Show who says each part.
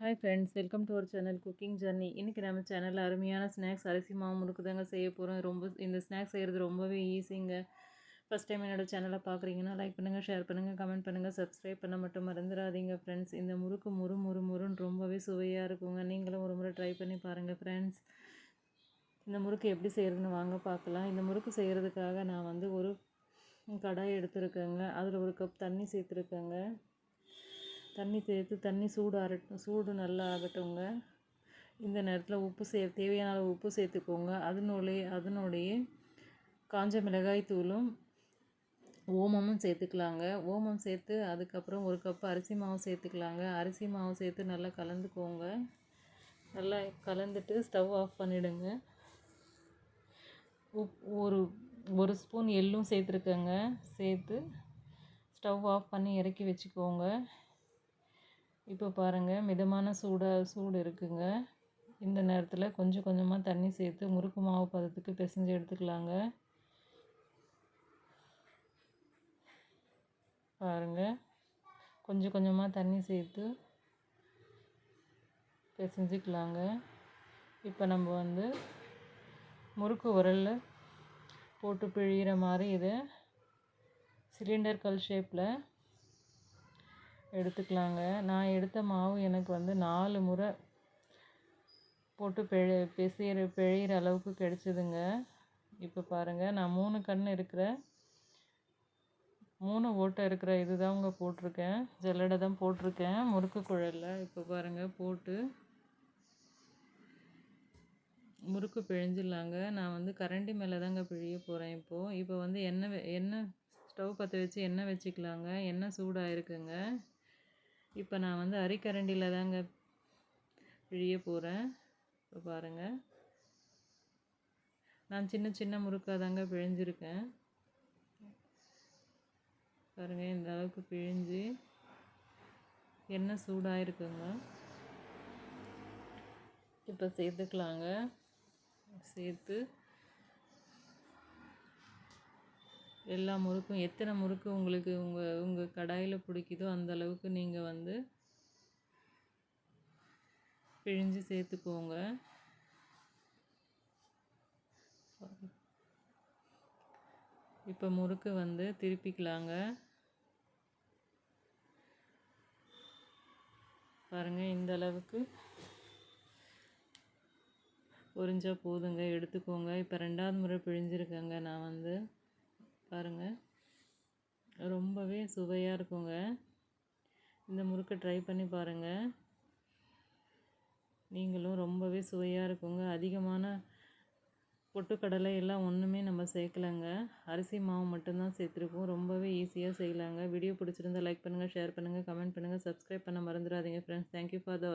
Speaker 1: Hi friends welcome to our channel cooking journey இன்றைக்கி நம்ம சேனலில் அருமையான ஸ்நாக்ஸ் அரிசி மாவு முறுக்கு தாங்க செய்ய போகிறோம் ரொம்ப இந்த ஸ்நாக்ஸ் செய்கிறது ரொம்பவே ஈஸிங்க ஃபஸ்ட் டைம் என்னோடய சேனலை பார்க்குறீங்கன்னா லைக் பண்ணுங்கள் ஷேர் பண்ணுங்கள் கமெண்ட் பண்ணுங்கள் சப்ஸ்கிரைப் பண்ண மட்டும் மறந்துடாதீங்க ஃப்ரெண்ட்ஸ் இந்த முறுக்கு முறு முறு முறுன்னு ரொம்பவே சுவையாக இருக்குங்க. நீங்களும் ஒரு முறை ட்ரை பண்ணி பாருங்கள் ஃப்ரெண்ட்ஸ் இந்த முறுக்கு எப்படி செய்கிறதுன்னு வாங்க பார்க்கலாம் இந்த முறுக்கு செய்கிறதுக்காக நான் வந்து ஒரு கடாய் எடுத்துருக்கேங்க. அதில் ஒரு கப் தண்ணி சேர்த்துருக்கேங்க. தண்ணி சேர்த்து தண்ணி சூடு ஆறட்டும் சூடு நல்லா ஆகட்டுங்க இந்த நேரத்தில் உப்பு சே தேவையான அளவு உப்பு சேர்த்துக்கோங்க. அதனுடைய அதனுடைய காஞ்ச மிளகாய் தூளும் ஓமமும் சேர்த்துக்கலாங்க. ஓமம் சேர்த்து அதுக்கப்புறம் ஒரு கப் அரிசி மாவு சேர்த்துக்கலாங்க. அரிசி மாவு சேர்த்து நல்லா கலந்துக்கோங்க. நல்லா கலந்துட்டு ஸ்டவ் ஆஃப் பண்ணிவிடுங்க உப் ஒரு ஒரு ஸ்பூன் எள்ளும் சேர்த்துருக்கேங்க. சேர்த்து ஸ்டவ் ஆஃப் பண்ணி இறக்கி வச்சுக்கோங்க. இப்போ பாருங்கள் மிதமான சூடாக சூடு இருக்குங்க. இந்த நேரத்தில் கொஞ்சம் கொஞ்சமாக தண்ணி சேர்த்து முறுக்கு மாவு பதத்துக்கு பிசைஞ்சு எடுத்துக்கலாங்க. பாருங்கள் கொஞ்சம் கொஞ்சமாக தண்ணி சேர்த்து பிசைஞ்சிக்கலாங்க. இப்போ நம்ம வந்து முறுக்கு உரலில் போட்டு பிழிகிற மாதிரி இதை சிலிண்டர் கல் ஷேப்பில் எடுத்துக்கலாங்க. நான் எடுத்த மாவு எனக்கு வந்து நாலு முறை போட்டு பிழை பிசைகிற பிழையிற அளவுக்கு கிடச்சிதுங்க. இப்போ பாருங்கள் நான் மூணு கண் இருக்கிற மூணு ஓட்டை இருக்கிற இது தாங்க போட்டிருக்கேன். ஜல்லடை தான் போட்டிருக்கேன். முறுக்கு குழலில் இப்போ பாருங்கள் போட்டு முறுக்கு பிழிஞ்சிடலாங்க. நான் வந்து கரண்டி மேலே தாங்க பிழிய போகிறேன் இப்போது இப்போ வந்து எண்ணெய் எண்ணெய் ஸ்டவ் பற்ற வச்சு எண்ணெய் வச்சுக்கலாங்க. எண்ணெய் சூடாக இருக்குங்க இப்போ நான் வந்து அரிக்கரண்டியில் தாங்க பிழிய போகிறேன் இப்போ பாருங்கள் நான் சின்ன சின்ன முறுக்காக தாங்க பிழிஞ்சிருக்கேன். பாருங்கள் இந்த அளவுக்கு பிழிஞ்சு எண்ணெய் சூடாக இருக்குங்க இப்போ சேர்த்துக்கலாங்க. சேர்த்து எல்லா முறுக்கும் எத்தனை முறுக்கு உங்களுக்கு உங்கள் உங்கள் கடாயில் பிடிக்குதோ அந்த அளவுக்கு நீங்கள் வந்து பிழிஞ்சு சேர்த்துக்கோங்க. இப்போ முறுக்கு வந்து திருப்பிக்கலாங்க. பாருங்கள் இந்த அளவுக்கு உறிஞ்சால் போதுங்க. எடுத்துக்கோங்க. இப்போ ரெண்டாவது முறை பிழிஞ்சிருக்கேங்க நான் வந்து. பாருங்கள் ரொம்பவே சுவையாக இருக்குங்க. இந்த முறுக்கை ட்ரை பண்ணி பாருங்கள் நீங்களும் ரொம்பவே சுவையாக இருக்குங்க. அதிகமான பொட்டுக்கடலை எல்லாம் ஒன்றுமே நம்ம சேர்க்கலைங்க. அரிசி மாவு மட்டும்தான் சேர்த்துருக்கோம். ரொம்பவே ஈஸியாக செய்யலாங்க. வீடியோ பிடிச்சிருந்தா லைக் பண்ணுங்கள் ஷேர் பண்ணுங்கள் கமெண்ட் பண்ணுங்கள் சப்ஸ்கிரைப் பண்ண மறந்துடாதீங்க ஃப்ரெண்ட்ஸ் தேங்க்யூ ஃபார் த